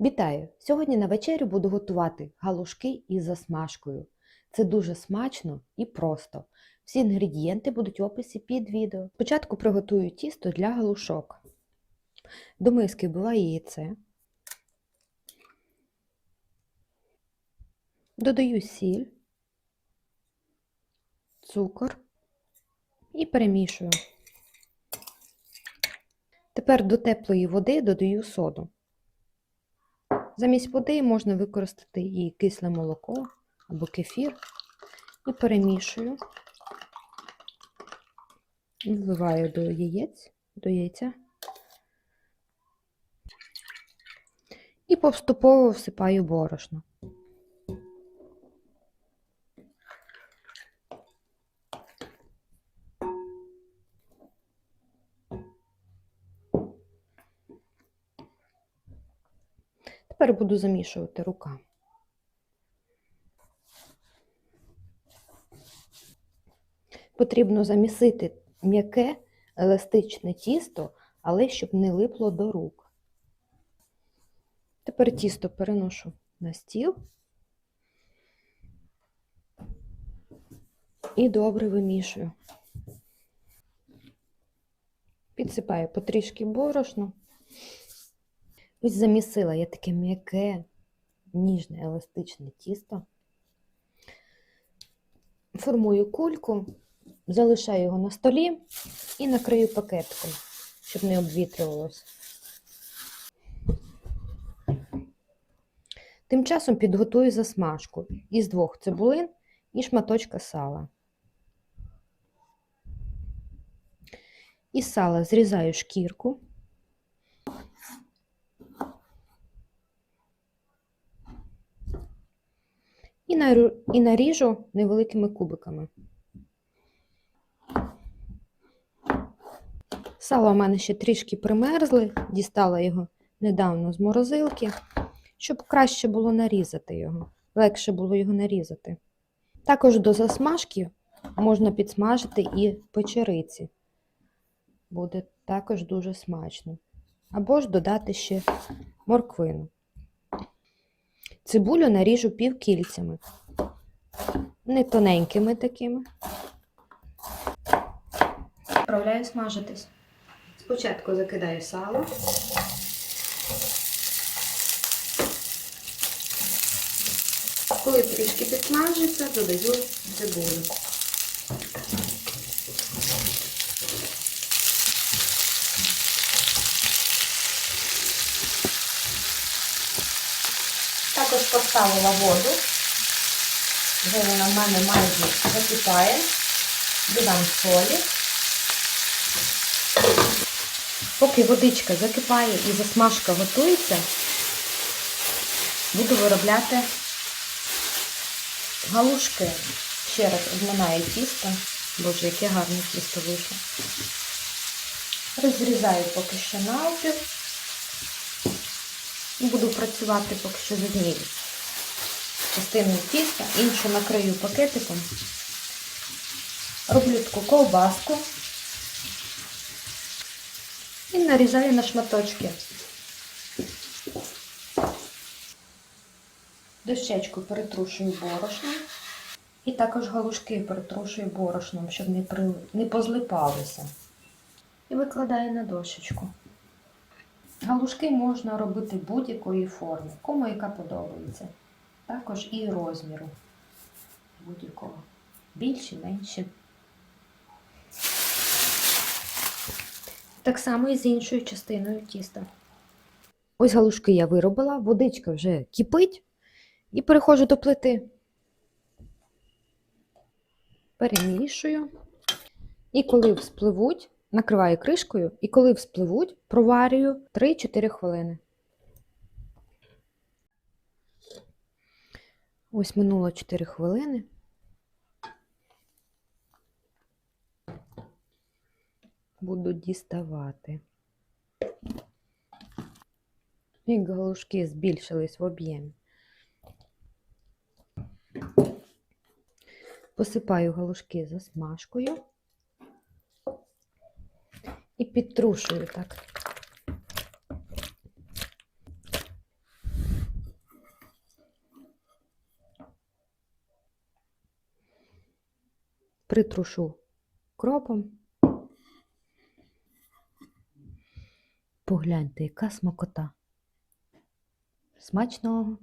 Вітаю! Сьогодні на вечерю буду готувати галушки із засмажкою. Це дуже смачно і просто. Всі інгредієнти будуть в описі під відео. Спочатку приготую тісто для галушок. До миски вбиваю яйце. Додаю сіль, цукор і перемішую. Тепер до теплої води додаю соду. Замість води можна використати і кисле молоко або кефір. І перемішую, вливаю до яєць, до яйця. І поступово всипаю борошно. Тепер буду замішувати руками. Потрібно замісити м'яке еластичне тісто, але щоб не липло до рук. Тепер тісто переношу на стіл і добре вимішую. Підсипаю потрішки борошну. Ось замісила я таке м'яке, ніжне, еластичне тісто. Формую кульку, залишаю його на столі і накрию пакетком, щоб не обвітрювалося. Тим часом підготую засмажку із двох цибулин і шматочка сала. Із сала зрізаю шкірку. І, наріжу невеликими кубиками. Сало в мене ще трішки примерзли, дістала його недавно з морозилки, щоб краще було нарізати його, легше було його нарізати. Також до засмажки можна підсмажити і печериці. Буде також дуже смачно. Або ж додати ще морквину. Цибулю наріжу півкільцями. Не тоненькими такими. Відправляю смажитись. Спочатку закидаю сало. Коли трішки підсмажиться, додаю цибулю. Також поставила воду. Вже вона в мене майже закипає. Додам солі. Поки водичка закипає і засмажка готується, буду виробляти галушки. Ще раз обминаю тісто. Боже, яке гарне тісто вийшло. Розрізаю поки що навпіл. І буду працювати поки що з однією частиною тіста, іншу накрию пакетиком. Роблю таку ковбаску і нарізаю на шматочки. Дощечку перетрушую борошном. І також галушки перетрушую борошном, щоб не, при... не позлипалися. І викладаю на дощечку. Галушки можна робити будь-якої форми, кому яка подобається. Також і розміру будь-якого. Більші, менші. Так само і з іншою частиною тіста. Ось галушки я виробила, водичка вже кипить і переходжу до плити. Перемішую. І коли вспливуть, накриваю кришкою, і коли вспливуть, проварюю 3-4 хвилини. Ось минуло 4 хвилини. Буду діставати. І галушки збільшились в об'ємі. Посипаю галушки засмажкою і підтрушую так. Притрушу кропом. Погляньте, яка смакота. Смачного!